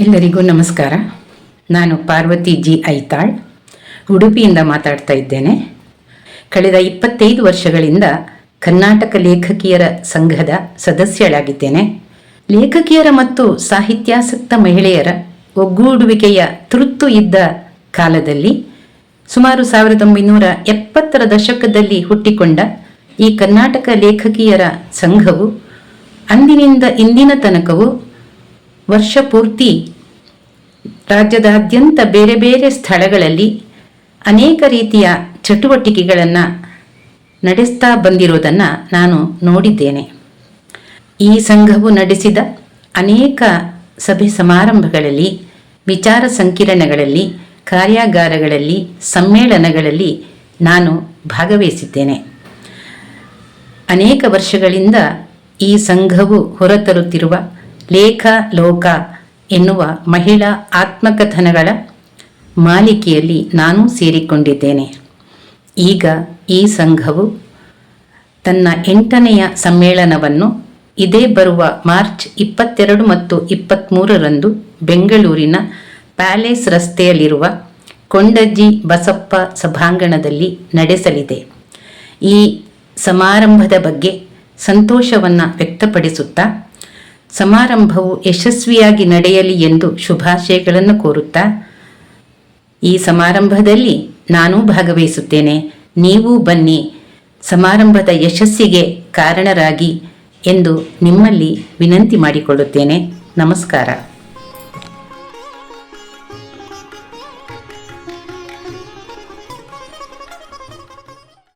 ಎಲ್ಲರಿಗೂ ನಮಸ್ಕಾರ. ನಾನು ಪಾರ್ವತಿ ಜಿ ಐತಾಳ್. ಉಡುಪಿಯಿಂದ ಮಾತಾಡ್ತಾ ಇದ್ದೇನೆ. ಕಳೆದ ಇಪ್ಪತ್ತೈದು ವರ್ಷಗಳಿಂದ ಕರ್ನಾಟಕ ಲೇಖಕಿಯರ ಸಂಘದ ಸದಸ್ಯಳಾಗಿದ್ದೇನೆ. ಲೇಖಕಿಯರ ಮತ್ತು ಸಾಹಿತ್ಯಾಸಕ್ತ ಮಹಿಳೆಯರ ಒಗ್ಗೂಡುವಿಕೆಯ ತುರ್ತು ಇದ್ದ ಕಾಲದಲ್ಲಿ ಸುಮಾರು ಸಾವಿರದ ಒಂಬೈನೂರ ಎಪ್ಪತ್ತರ ದಶಕದಲ್ಲಿ ಹುಟ್ಟಿಕೊಂಡ ಈ ಕರ್ನಾಟಕ ಲೇಖಕಿಯರ ಸಂಘವು ಅಂದಿನಿಂದ ಇಂದಿನ ತನಕವೂ ವರ್ಷ ಪೂರ್ತಿ ರಾಜ್ಯದಾದ್ಯಂತ ಬೇರೆ ಬೇರೆ ಸ್ಥಳಗಳಲ್ಲಿ ಅನೇಕ ರೀತಿಯ ಚಟುವಟಿಕೆಗಳನ್ನು ನಡೆಸ್ತಾ ಬಂದಿರೋದನ್ನು ನಾನು ನೋಡಿದ್ದೇನೆ. ಈ ಸಂಘವು ನಡೆಸಿದ ಅನೇಕ ಸಭೆ ಸಮಾರಂಭಗಳಲ್ಲಿ, ವಿಚಾರ ಸಂಕಿರಣಗಳಲ್ಲಿ, ಕಾರ್ಯಾಗಾರಗಳಲ್ಲಿ, ಸಮ್ಮೇಳನಗಳಲ್ಲಿ ನಾನು ಭಾಗವಹಿಸಿದ್ದೇನೆ. ಅನೇಕ ವರ್ಷಗಳಿಂದ ಈ ಸಂಘವು ಹೊರತರುತ್ತಿರುವ ಲೇಖ, ಲೋಕ ಎನ್ನುವ ಮಹಿಳಾ ಆತ್ಮಕಥನಗಳ ಮಾಲಿಕೆಯಲ್ಲಿ ನಾನು ಸೇರಿಕೊಂಡಿದ್ದೇನೆ. ಈಗ ಈ ಸಂಘವು ತನ್ನ ಎಂಟನೆಯ ಸಮ್ಮೇಳನವನ್ನು ಇದೇ ಬರುವ ಮಾರ್ಚ್ ಇಪ್ಪತ್ತೆರಡು ಮತ್ತು ಇಪ್ಪತ್ತ್ಮೂರರಂದು ಬೆಂಗಳೂರಿನ ಪ್ಯಾಲೇಸ್ ರಸ್ತೆಯಲ್ಲಿರುವ ಕೊಂಡಜ್ಜಿ ಬಸಪ್ಪ ಸಭಾಂಗಣದಲ್ಲಿ ನಡೆಸಲಿದೆ. ಈ ಸಮಾರಂಭದ ಬಗ್ಗೆ ಸಂತೋಷವನ್ನು ವ್ಯಕ್ತಪಡಿಸುತ್ತಾ ಸಮಾರಂಭವು ಯಶಸ್ವಿಯಾಗಿ ನಡೆಯಲಿ ಎಂದು ಶುಭಾಶಯಗಳನ್ನು ಕೋರುತ್ತಾ, ಈ ಸಮಾರಂಭದಲ್ಲಿ ನಾನೂ ಭಾಗವಹಿಸುತ್ತೇನೆ. ನೀವು ಬನ್ನಿ, ಸಮಾರಂಭದ ಯಶಸ್ಸಿಗೆ ಕಾರಣರಾಗಿ ಎಂದು ನಿಮ್ಮಲ್ಲಿ ವಿನಂತಿ ಮಾಡಿಕೊಳ್ಳುತ್ತೇನೆ. ನಮಸ್ಕಾರ.